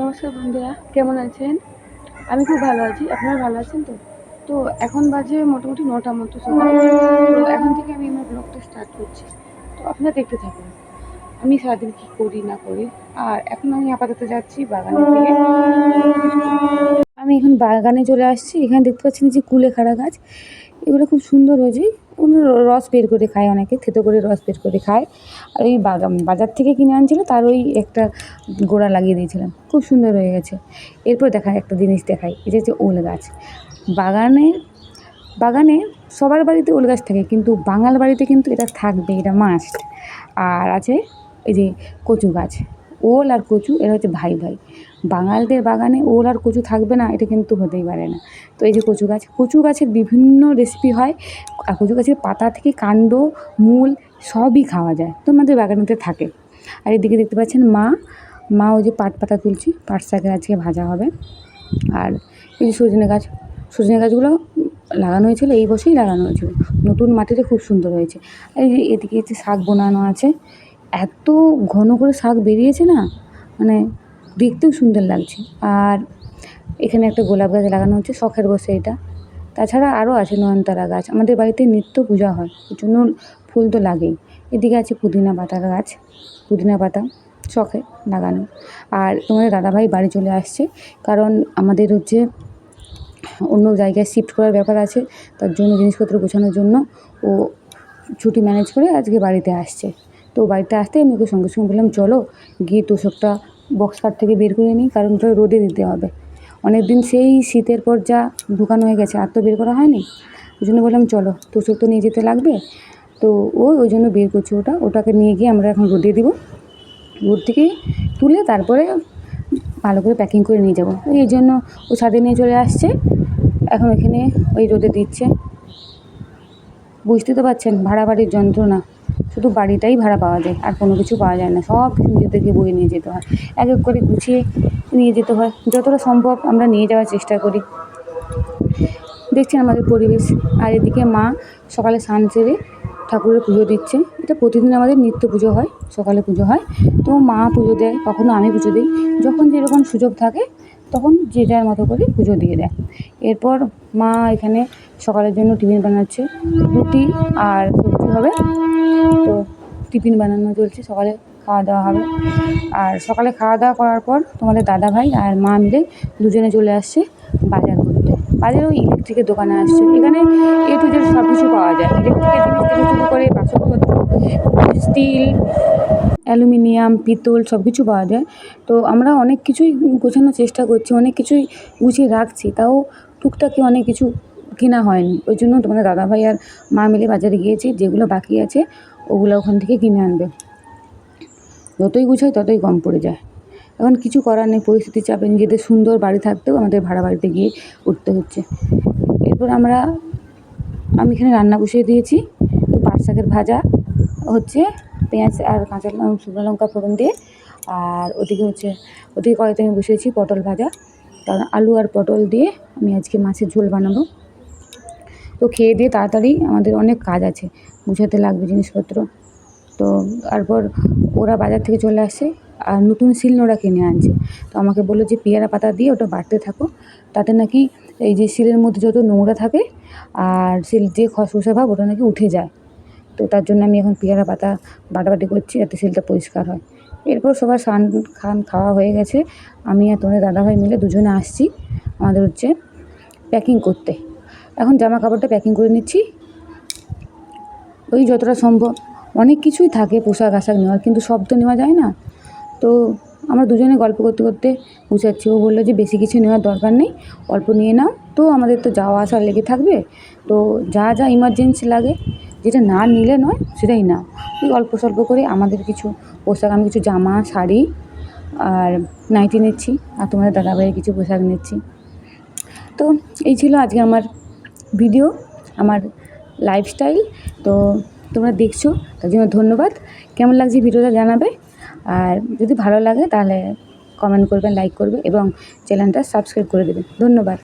নমস্কার বন্ধুরা, কেমন আছেন? আমি খুব ভালো আছি, আপনারা ভালো আছেন তো? তো এখন বাজে মোটামুটি নটা মতো সকাল তো এখন থেকে আমি আমার ব্লগটা স্টার্ট করছি। তো আপনারা দেখতে থাকুন, আমি সারাদিন কী করি, না করি। আর এখন আমি আপাতত যাচ্ছি বাগানের আমি এখন বাগানে চলে আসছি, এখানে দেখতে পাচ্ছেন যে কুলেখাড়া গাছ। এগুলো খুব সুন্দর হয়েছে কোনো রস বের করে খায় অনেকে, থেতো করে রস বের করে খায়। আর ওই বাজার থেকে কিনে আনছিল, তার ওই একটা গোড়া লাগিয়ে দিয়েছিলাম। খুব সুন্দর হয়ে গেছে। এরপর দেখা একটা জিনিস দেখাই এটা হচ্ছে ওল গাছ। বাগানে বাগানে সবার বাড়িতে ওল গাছ থাকে, কিন্তু বাঙাল বাড়িতে কিন্তু এটা থাকবে, এটা মাস্ট আর আছে এই যে কচু গাছ। ওল আর কচু, এরা হচ্ছে ভাই ভাই। বাঙালদের বাগানে ওল আর কচু থাকবে না, এটা কিন্তু হতেই পারে না। তো এই যে কচু গাছ, কচু গাছের বিভিন্ন রেসিপি হয়। আর কচু গাছের পাতা থেকে কাণ্ড, মূল সবই খাওয়া যায় তো আমাদের বাগানেতে থাকে। আর এদিকে দেখতে পাচ্ছেন মা মা ওই যে পাট পাতা তুলছি, পাট শাকের আজকে ভাজা হবে। আর এই যে সজনে গাছ, সজনে গাছগুলো লাগানো হয়েছিল, এই বছরই লাগানো হয়েছিল। নতুন মাটিতে খুব সুন্দর হয়েছে। আর এই যে এদিকে হচ্ছে শাক বোনানো আছে। এত ঘন করে শাক বেরিয়েছে না মানে দেখতেও সুন্দর লাগছে। আর এখানে একটা গোলাপ গাছ লাগানো হচ্ছে, শখের বসে এটা। তাছাড়া আরও আছে নয়নতারা গাছ। আমাদের বাড়িতে নিত্য পূজা হয় ওই জন্য ফুল তো লাগেই। এদিকে আছে পুদিনা পাতার গাছ, পুদিনা পাতা শখে লাগানো। আর তোমাদের দাদাভাই বাড়ি চলে আসছে, কারণ আমাদের হচ্ছে অন্য জায়গায় শিফট করার ব্যাপার আছে, তার জন্য জিনিসপত্র গোছানোর জন্য ও ছুটি ম্যানেজ করে আজকে বাড়িতে আসছে। তো বাড়িতে আসতে আমি ওকে সঙ্গে সঙ্গে বললাম, চলো গিয়ে তোষকটা বক্স কাট থেকে বের করে নিই কারণ ওটা রোদে দিতে হবে। অনেক দিন সেই শীতের পর যা ঢুকানো হয়ে গেছে, আর তো বের করা হয়নি। ওই জন্য বললাম, চলো তোষক তো নিয়ে যেতে লাগবে। তো ও ওই জন্য বের করছে ওটা। ওটাকে নিয়ে গিয়ে আমরা এখন রোদে দিব। রোদ থেকে তুলে তারপরে ভালো করে প্যাকিং করে নিয়ে যাব। এই জন্য ও ছাদে নিয়ে চলে আসছে। এখন এখানে ওই রোদে দিচ্ছে। বুঝতে তো পারছেন ভাড়া বাড়ির যন্ত্রণা। শুধু বাড়িটাই ভাড়া পাওয়া যায়, আর কোনো কিছু পাওয়া যায় না। সব কিছু নিজেদেরকে বয়ে নিয়ে যেতে হয়। এক এক করে গুছিয়ে নিয়ে যেতে হয়। যতটা সম্ভব আমরা নিয়ে যাওয়ার চেষ্টা করি। দেখছেন আমাদের পরিবেশ। আর এদিকে মা সকালে স্নান সেরে ঠাকুরের পুজো দিচ্ছে। এটা প্রতিদিন আমাদের নিত্য পুজো হয়, সকালে পুজো হয়। তো মা পুজো দেয়, কখনো আমি পুজো দিই। যখন যেরকম সুযোগ থাকে, তখন যে যার মতো করে পুজো দিয়ে দেয়। এরপর মা এখানে সকালের জন্য টিফিন বানাচ্ছে। রুটি আর সবজি হবে। টিফিন বানানো চলছে, সকালে খাওয়া দাওয়া হবে। আর সকালে খাওয়া দাওয়া করার পর তোমাদের দাদা ভাই আর মা মিলে দুজনে চলে আসছে বাজার করতে। বাজারে ওই ইলেকট্রিকের দোকানে আসছে। এখানে এ টু জেড সব কিছু পাওয়া যায়। ইলেকট্রিকের জিনিস থেকে শুরু করে বাসনপত্র স্টিল অ্যালুমিনিয়াম পিতল সব কিছু পাওয়া যায়। তো আমরা অনেক কিছুই গোছানোর চেষ্টা করছি, অনেক কিছুই গুছিয়ে রাখছি, তাও টুকটাকি অনেক কিছু কেনা হয়নি। ওই জন্য তোমাদের দাদাভাই আর মা মিলে বাজারে গিয়েছি, যেগুলো বাকি আছে ওগুলো ওখান থেকে কিনে আনবে। যতই গুছাই ততই কম পড়ে যায়। এখন কিছু করার নেই, পরিস্থিতি চাপে নিজেদের সুন্দর বাড়ি থাকতেও আমাদের ভাড়া বাড়িতে গিয়ে উঠতে হচ্ছে। এরপর আমরা, আমি এখানে রান্না বসিয়ে দিয়েছি, তো পাট শাকের ভাজা হচ্ছে, পেঁয়াজ আর কাঁচা লঙ্কা শুকনো লঙ্কা ফোড়ন দিয়ে, আর ওদিকে হচ্ছে, ওদিকে কড়াইতে আমি বসিয়েছি পটল ভাজা। কারণ আলু আর পটল দিয়ে আমি আজকে মাছের ঝোল বানাবো। তো খেয়ে দিয়ে তাড়াতাড়ি আমাদের অনেক কাজ আছে, গুছাতে লাগবে জিনিসপত্র। তো তারপর ওরা বাজার থেকে চলে আসে, আর নতুন শিলনোড়া কিনে আনছে। তো আমাকে বলল যে, পেয়ারা পাতা দিয়ে ওটা বাটতে থাকো, তাতে নাকি এই যে শিলের মধ্যে যত নোংরা থাকে আর শিল যে খসখসে ভাব, ওটা নাকি উঠে যায়। তো তার জন্য আমি এখন পেয়ারা পাতা বাটাবাটি করছি যাতে শিলটা পরিষ্কার হয়। এরপর সবার স্নান খান খাওয়া হয়ে গেছে। আমি আর তোমাদের দাদাভাই মিলে দুজনে আসছি আমাদের হচ্ছে প্যাকিং করতে। এখন জামা কাপড়টা প্যাকিং করে নিচ্ছি। ওই যতটা সম্ভব। অনেক কিছুই থাকে পোশাক আশাক নেওয়ার, কিন্তু সব তো নেওয়া যায় না। তো আমরা দুজনে গল্প করতে করতে গুছাচ্ছি। ও বলল যে, বেশি কিছু নেওয়ার দরকার নেই, অল্প নিয়ে নাও। তো আমাদের তো যাওয়া আসা লেগে থাকবে। তো যা যা ইমার্জেন্সি লাগে, যেটা না নিলে নয়, সেটাই নাও। ওই অল্প স্বল্প করে আমাদের কিছু পোশাক, আমি কিছু জামা, শাড়ি আর নাইটি নিচ্ছি। আর তোমাদের দাদাভাইয়ের কিছু পোশাক নিচ্ছি। তো এই ছিল আজকে আমার ভিডিও, আমার লাইফস্টাইল তো তোমরা দেখছ, তার জন্য ধন্যবাদ। কেমন লাগছে ভিডিওটা জানাবে? আর যদি ভালো লাগে তাহলে কমেন্ট করবেন লাইক করবে এবং চ্যানেলটা সাবস্ক্রাইব করে দেবেন ধন্যবাদ।